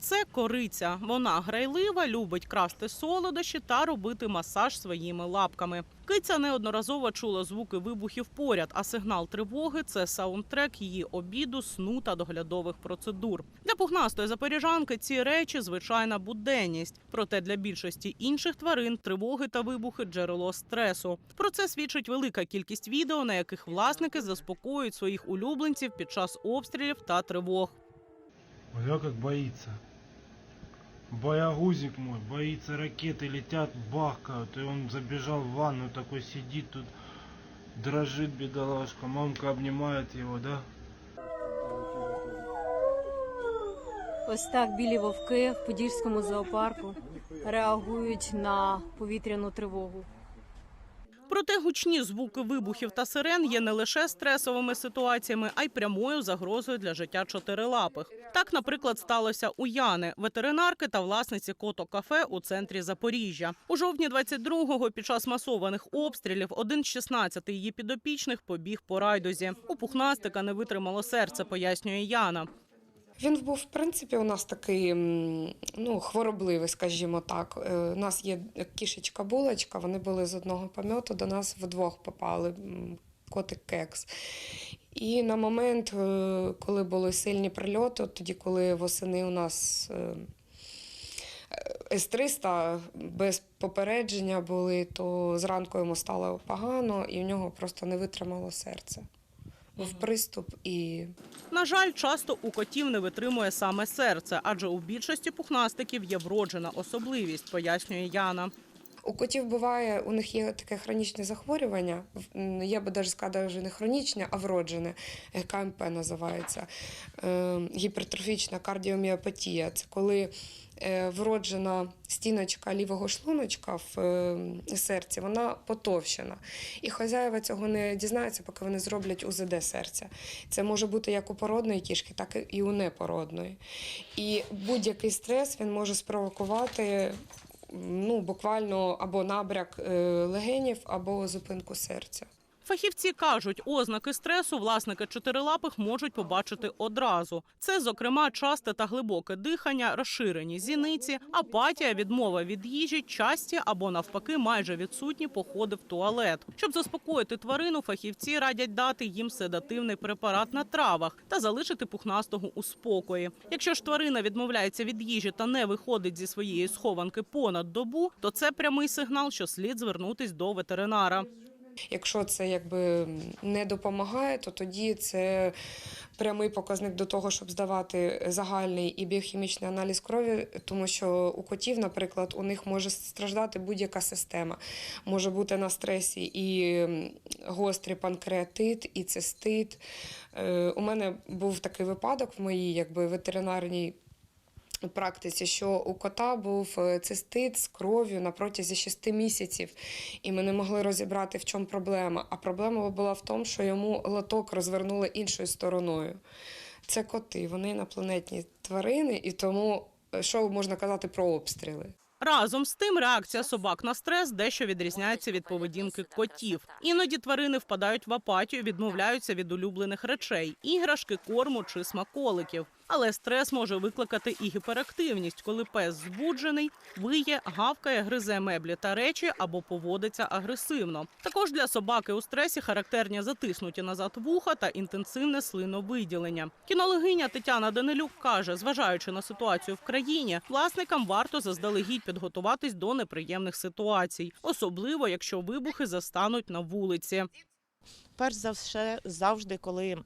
Це кориця. Вона грайлива, любить красти солодощі та робити масаж своїми лапками. Киця неодноразово чула звуки вибухів поряд, а сигнал тривоги це саундтрек її обіду, сну та доглядових процедур. Для пухнастої запоріжанки ці речі звичайна буденність. Проте для більшості інших тварин тривоги та вибухи джерело стресу. Про це свідчить велика кількість відео, на яких власники заспокоюють своїх улюбленців під час обстрілів та тривог. Ой, как боится. Боягузик мой, боится ракеты летят, бахкают, и он забежал в ванну, такой сидит тут, дрожит бедолашка, мамка обнимает его, да? Ось так білі вовки в Подільському зоопарку реагують на повітряну тривогу. Проте гучні звуки вибухів та сирен є не лише стресовими ситуаціями, а й прямою загрозою для життя чотирилапих. Так, наприклад, сталося у Яни, ветеринарки та власниці кото-кафе у центрі Запоріжжя. У жовтні 22-го під час масованих обстрілів один з 16 її підопічних побіг по райдузі. У пухнастика не витримало серце, пояснює Яна. Він був, в принципі, у нас такий ну, хворобливий, скажімо так. Е, У нас є кішечка булочка, вони були з одного польоту, до нас вдвох попали котик кекс. І на момент, е, коли були сильні прильоти, тоді, коли восени у нас е, С-300 без попередження були, то зранку йому стало погано, і в нього просто не витримало серце. Був приступ і На жаль, часто у котів не витримує саме серце, адже у більшості пухнастиків є вроджена особливість, пояснює Яна. У котів буває, у них є таке хронічне захворювання. Я би навіть сказала, вже не хронічне, а вроджене. е, КМП називається е, гіпертрофічна кардіоміопатія. Це коли е, вроджена стіночка лівого шлуночка в серці, вона потовщена. І хазяїва цього не дізнаються, поки вони зроблять УЗД серця. Це може бути як у породної кішки, так і у непородної. І будь-який стрес він може спровокувати ну, буквально або набряк е, легенів, або зупинку серця. Фахівці кажуть, ознаки стресу власники чотирилапих можуть побачити одразу. Це, зокрема, часте та глибоке дихання, розширені зіниці, апатія, відмова від їжі, часті або навпаки майже відсутні походи в туалет. Щоб заспокоїти тварину, фахівці радять дати їм седативний препарат на травах та залишити пухнастого у спокої. Якщо ж тварина відмовляється від їжі та не виходить зі своєї схованки понад добу, то це прямий сигнал, що слід звернутись до ветеринара. Якщо це якби не допомагає, то тоді це прямий показник до того, щоб здавати загальний і біохімічний аналіз крові, тому що у котів, наприклад, у них може страждати будь-яка система. Може бути на стресі і гострий панкреатит, і цистит. Е, У мене був такий випадок в моїй якби ветеринарній практиці, що у кота був е, цистит з кров'ю на протязі 6 місяців, і ми не могли розібрати, в чому проблема. А проблема була в тому, що йому лоток розвернули іншою стороною. Це коти, вони інопланетні тварини, і тому е, що можна казати про обстріли? Разом з тим, реакція собак на стрес дещо відрізняється від поведінки котів. Іноді тварини впадають в апатію, відмовляються від улюблених речей, іграшки, корму чи смаколиків. Але стрес може викликати і гіперактивність, коли пес збуджений, виє, гавкає, гризе меблі та речі або поводиться агресивно. Також для собаки у стресі характерні затиснуті назад вуха та інтенсивне слиновиділення. Кінологиня Тетяна Данилюк каже, зважаючи на ситуацію в країні, власникам варто заздалегідь підготуватись до неприємних ситуацій, особливо якщо вибухи застануть на вулиці. Перш за все, завжди, коли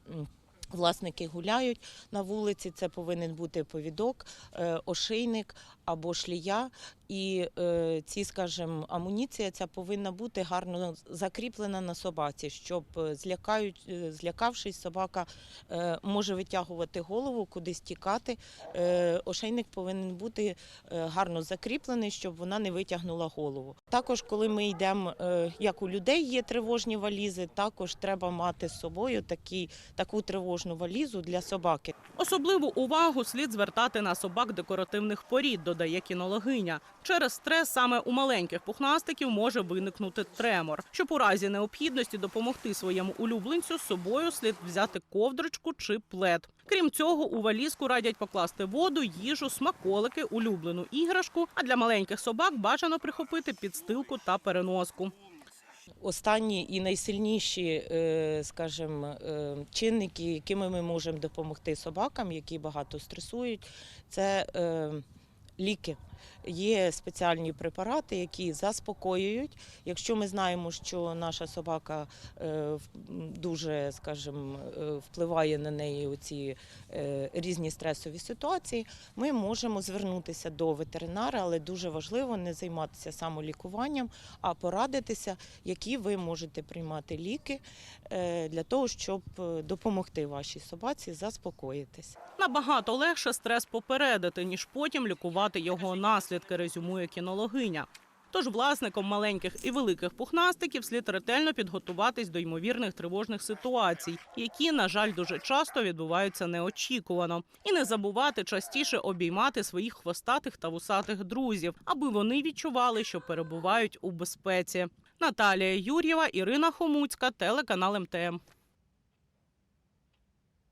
власники гуляють на вулиці, це повинен бути повідок, е, ошейник або шлія. І е, ці, скажімо, амуніція ця повинна бути гарно закріплена на собаці, щоб е, злякають, е, злякавшись, собака е, може витягувати голову, кудись тікати. Е, ошейник повинен бути е, гарно закріплений, щоб вона не витягнула голову. Також, коли ми йдемо, е, як у людей є тривожні валізи, також треба мати з собою такі, таку тривожну валізу для собаки. Особливу увагу слід звертати на собак декоративних порід, додає кінологиня. Через стрес саме у маленьких пухнастиків може виникнути тремор. Щоб у разі необхідності допомогти своєму улюбленцю, з собою слід взяти ковдрочку чи плед. Крім цього, у валізку радять покласти воду, їжу, смаколики, улюблену іграшку. А для маленьких собак бажано прихопити підстилку та переноску. Останні і найсильніші, е, скажімо, е, чинники, якими ми можемо допомогти собакам, які багато стресують, це е, ліки. Є спеціальні препарати, які заспокоюють. Якщо ми знаємо, що наша собака е, дуже, скажімо, е, впливає на неї оці е, різні стресові ситуації, ми можемо звернутися до ветеринара, але дуже важливо не займатися самолікуванням, а порадитися, які ви можете приймати ліки для того, щоб допомогти вашій собаці заспокоїтись. Набагато легше стрес попередити, ніж потім лікувати його наслідки, резюмує кінологиня. Тож власникам маленьких і великих пухнастиків слід ретельно підготуватись до ймовірних тривожних ситуацій, які, на жаль, дуже часто відбуваються неочікувано, і не забувати частіше обіймати своїх хвостатих та вусатих друзів, аби вони відчували, що перебувають у безпеці. Наталія Юр'єва, Ірина Хомуцька, телеканал МТМ.